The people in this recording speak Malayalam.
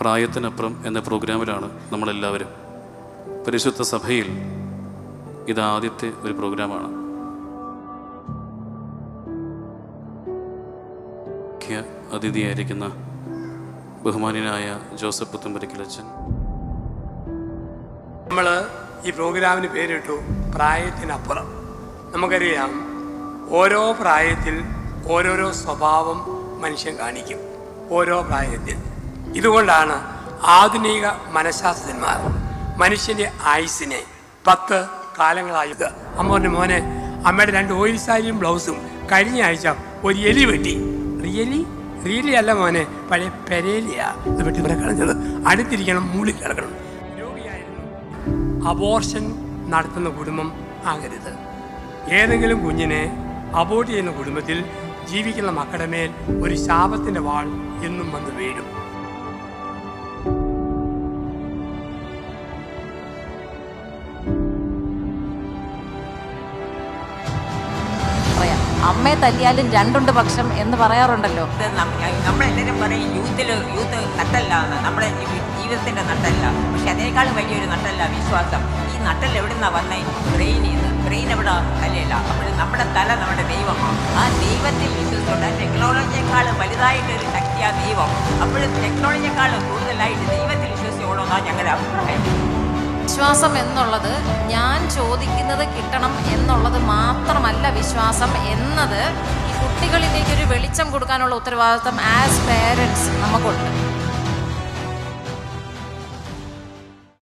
പ്രായത്തിനപ്പുറം എന്ന പ്രോഗ്രാമിലാണ് നമ്മളെല്ലാവരും. പരിശുദ്ധ സഭയിൽ ഇതാദ്യത്തെ ഒരു പ്രോഗ്രാമാണ്. മുഖ്യ അതിഥിയായിരിക്കുന്ന ബഹുമാനായ ജോസഫ് പുത്തുമ്പരിക്കലച്ചൻ നമ്മൾ ഈ പ്രോഗ്രാമിന് പേരിട്ടു പ്രായത്തിനപ്പുറം. നമുക്കറിയാം ഓരോ പ്രായത്തിൽ ഓരോരോ സ്വഭാവം മനുഷ്യൻ കാണിക്കും. ഓരോ പ്രായത്തിൽ. ഇതുകൊണ്ടാണ് ആധുനിക മനഃശാസ്ത്രജ്ഞന്മാർ മനുഷ്യന്റെ ആയുസിനെ പത്ത് കാലങ്ങളായത് അമ്മോന്റെ മോനെ അമ്മയുടെ രണ്ട് ഓയിൽ സാരിയും ബ്ലൗസും കഴിഞ്ഞ ആഴ്ച ഒരു എലി വെട്ടി. റിയലി? റിയലി അല്ല മോനെ പഴയ പെരേലിയാ ഇത് വെട്ടി കളഞ്ഞത്. അടുത്തിരിക്കണം മൂളി കിടക്കണം. രോഗിയായിരുന്നു. അബോർഷൻ നടത്തുന്ന കുടുംബം ആകരുത്. ഏതെങ്കിലും കുഞ്ഞിനെ അബോർട്ട് ചെയ്യുന്ന കുടുംബത്തിൽ ജീവിക്കുന്ന മക്കളുടെ മേൽ ഒരു ശാപത്തിന്റെ വാൾ എന്നും വന്ന് വീഴും. അമ്മയെ തല്ലിയാലും രണ്ടുണ്ട് പക്ഷം എന്ന് പറയാറുണ്ടല്ലോ. നമ്മളെല്ലാവരും പറയും യൂത്തിൽ യൂത്ത് നട്ടല്ല നമ്മുടെ ജീവിതത്തിന്റെ നട്ടല്ല. പക്ഷെ അതിനേക്കാളും വലിയൊരു നട്ടല്ല വിശ്വാസം. ഈ നട്ടൽ എവിടുന്നാ വന്നേ? ബ്രെയിനിൽ നിന്ന് ബ്രെയിൻ എവിടെ? തലയല്ല. അപ്പോൾ നമ്മുടെ തല നമ്മുടെ ദൈവമാണ് ആ ദൈവത്തിൽ വിശ്വസിച്ചുകൊണ്ട് ടെക്നോളജിയെക്കാളും വലുതായിട്ട് ഒരു ശക്തിയാണ് ദൈവം. അപ്പോൾ ടെക്നോളജിയെക്കാളും കൂടുതലായിട്ട് ദൈവത്തിൽ വിശ്വസിച്ചോളൂ എന്നാണ് ഞങ്ങളുടെ അഭിപ്രായം വിശ്വാസം എന്നുള്ളത് ഞാൻ ചോദിക്കുന്നത് കിട്ടണം എന്നുള്ളത് മാത്രമല്ല വിശ്വാസം എന്നത് ഈ കുട്ടികളിലേക്ക് ഒരു വെളിച്ചം കൊടുക്കാനുള്ള ഉത്തരവാദിത്വം ആസ് പേരൻസ് നമുക്കുണ്ട്.